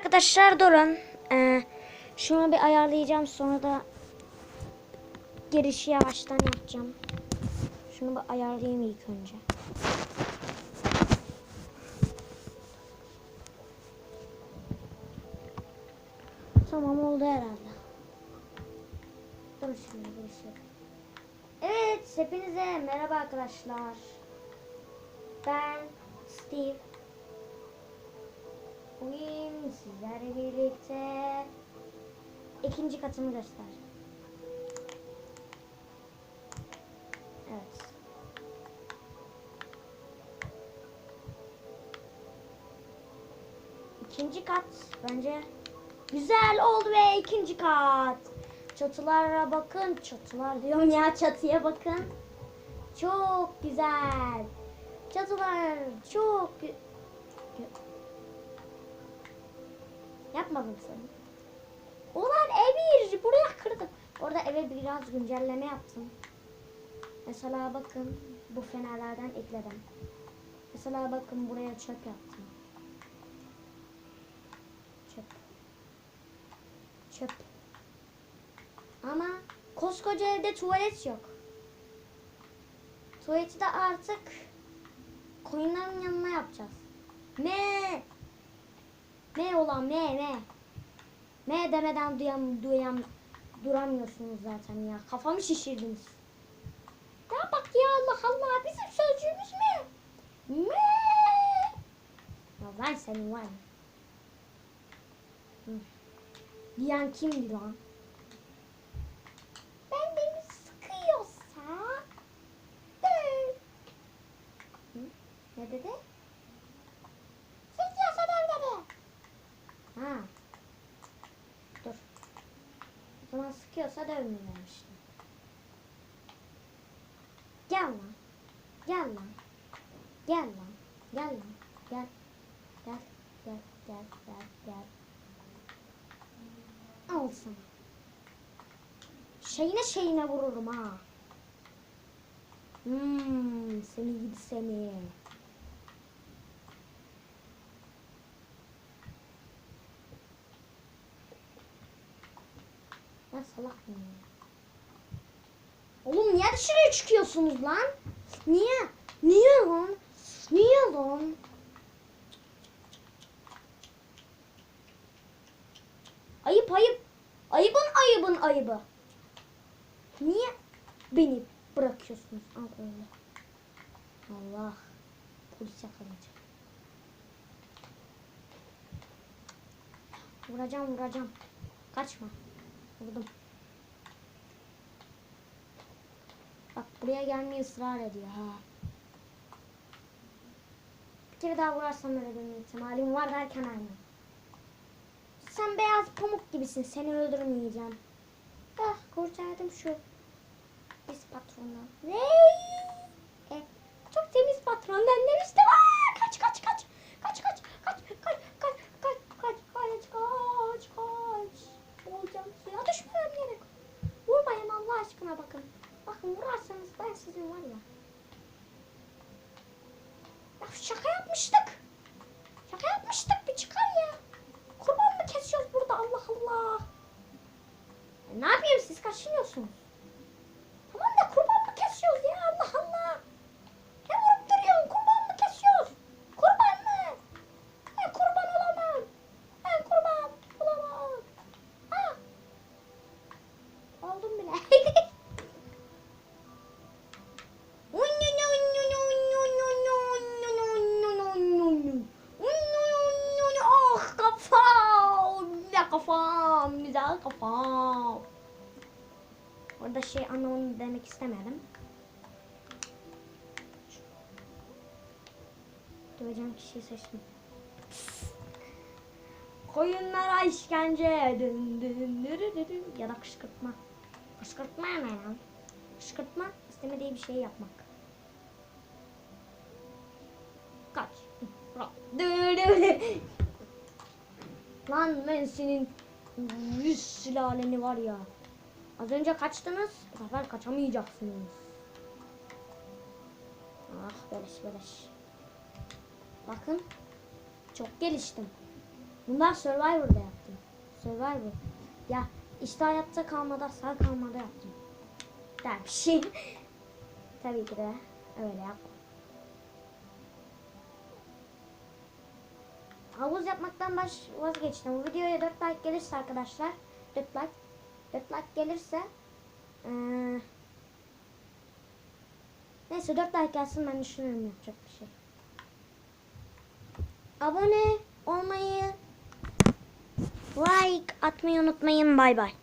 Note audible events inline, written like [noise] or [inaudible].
Arkadaşlar durun. Ee, şunu bir ayarlayacağım sonra da girişi yavaştan yapacağım. Şunu bir ayarlayayım ilk önce. Tamam oldu herhalde. Dur şimdi girişi. Evet hepinize merhaba arkadaşlar. Ben Steve. Bugün sizlerle birlikte ikinci katımı göstereceğim. Evet. İkinci kat bence güzel oldu ve ikinci kat. Çatılara bakın. Çatılar diyorum ya çatıya bakın. Çok güzel. Çatılar çok gü- Yapmadım seni. Ulan Emir buraya kırdım. Orada eve biraz güncelleme yaptım. Mesela bakın bu fenerlerden ekledim. Mesela bakın buraya çöp yaptım. Çöp. Çöp. Ama koskoca evde tuvalet yok. Tuvaleti de artık koyunların yanına yapacağız. Me. Me olan me me. Me demeden duyan, duyan, duramıyorsunuz zaten ya. Kafamı şişirdiniz. Ya bak ya Allah Allah bizim sözcüğümüz mü? Me. Ya ben senin var ya. Hı. Diyen kimdi lan? Ben beni sıkıyorsa? Ne dedi? Sıkıyorsa döv dedi. Ha. Dur. Zaman sıkıyorsa dövmemiştim. Gel lan. Gel lan. Gel lan. Gel lan. Gel. Gel. Gel. Gel. Gel. Gel. Al sana. Şeyine şeyine vururum ha. Hmm, seni gidi seni. Ben salak mıyım? Oğlum niye dışarıya çıkıyorsunuz lan? Niye? Niye lan? Niye lan? Ayıp ayıp. Ayıbın ayıbın ayıbı. Niye beni bırakıyorsunuz? Öyle. Allah. Polis yakalayacak. Vuracağım vuracağım. Kaçma. Vurdum. Bak buraya gelmeye ısrar ediyor ha. Bir kere daha vurarsam öldürme ihtimalim var derken aynı. Sen beyaz pamuk gibisin. Seni öldürmeyeceğim. Ah kurtardım şu pis patrondan. Ne? E, çok temiz patrondan demiştim. Aa, şaka yapmıştık. Şaka yapmıştık bir çıkar ya. Kurban mı kesiyoruz burada Allah Allah. Ya ne yapayım siz kaçınıyorsunuz. Güzel kafam. Orada şey anlamını demek istemedim. Döveceğim kişiyi seçtim. Koyunlara işkence. Dın dın dırı dırı. Ya da kışkırtma. Kışkırtma ne lan? Kışkırtma istemediği bir şey yapmak. Kaç. Dı. Lan ben senin yüz sülaleni var ya. Az önce kaçtınız. Bu sefer kaçamayacaksınız. Ah beleş beleş. Bakın. Çok geliştim. Bunlar Survivor'da yaptım. Survivor. Ya işte hayatta kalmada sağ kalmada yaptım. Der şey. [laughs] Tabii ki de öyle yap. Havuz yapmaktan baş vazgeçtim. Bu videoya 4 like gelirse arkadaşlar 4 like 4 like gelirse eee Neyse 4 like gelsin ben düşünürüm yapacak bir şey. Abone olmayı like atmayı unutmayın. Bay bay.